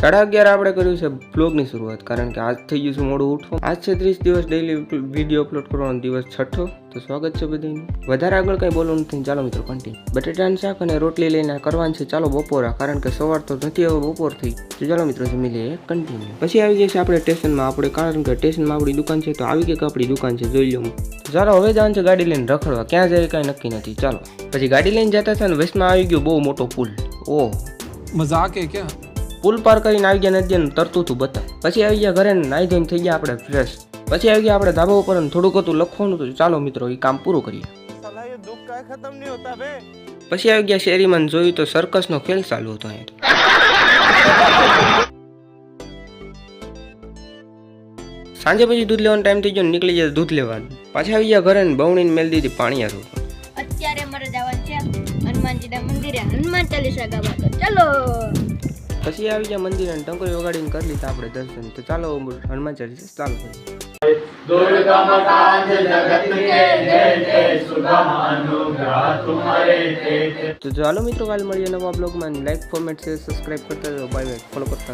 સાડા અગિયાર આપણે કર્યું છે બ્લોગની શરૂઆત, કારણ કે આજ થઈ ગયું છે મોડું ઉઠવું. આજ છે ત્રીસ દિવસ ડેઈલી વીડિયો અપલોડ કરવાનો દિવસ છઠ્ઠો. તો સ્વાગત છે બધાનું. વધારે આગળ કંઈ બોલવું નથી. ચાલો મિત્રો કન્ટિન્યુ બટેટાનું શાક અને રોટલી લઈને કરવાનું છે. ચાલો બપોરા, કારણ કે સવાર તો નથી, હવે બપોર થઈ. તો ચાલો મિત્રો, જમી લઈએ. કન્ટિન્યુ પછી આવી જઈએ આપણે સ્ટેશનમાં. આપણે કારણ કે સ્ટેશનમાં આપણી દુકાન છે, તો આવી કંઈક આપણી દુકાન છે, જોઈ લઉં ચાલો, હવે જવાનું છે ગાડી લઈને રખડવા. ક્યાં જાય, કાંઈ નક્કી નથી. ચાલો. પછી ગાડી લઈને જતા હતા ને વસમાં આવી ગયો બહુ મોટો પુલ. ઓહ. મજા હે ક્યાં? પુલ પાર કરીને આવી ગયા નદી તરતું હતું બધા પછી આવી ગયા ઘરે ને નાહી ધોઈને થઈ ગયા આપણે ફ્રેશ પછી આવી ગયા આપણે ધાબા ઉપર થોડુંક હતું લખવાનું હતું ચાલો મિત્રો એ કામ પૂરું કરીએ. પછી આવી ગયા શેરીમાં જોયું તો સર્કસનો ખેલ ચાલુ હતો અહીંયા. સાંજે પછી દૂધ લેવાનો ટાઈમ થઈ ગયો નીકળી જાય દૂધ લેવાનું. પાછા આવી ગયા ઘરે ને બવણીને મેલ દીધી પાણી હારું અત્યારે મારે જવાનું છે હનુમાનજીના મંદિરે હનુમાન ચાલીસા ગાવા તો ચલો. પછી આવી ગયા મંદિરે અને ટંકોરી વગાડીને કરી લીધા આપણે દર્શન. તો ચાલો હનુમાન ચાલીસા ચાલુ કરીએ તો ચાલો મિત્રો, કાલ મળીએ નવા બ્લોગમાં લાઈક ફોર્મેટ છે સબસ્ક્રાઈબ કરતા બાય બાય ફોલો કરતા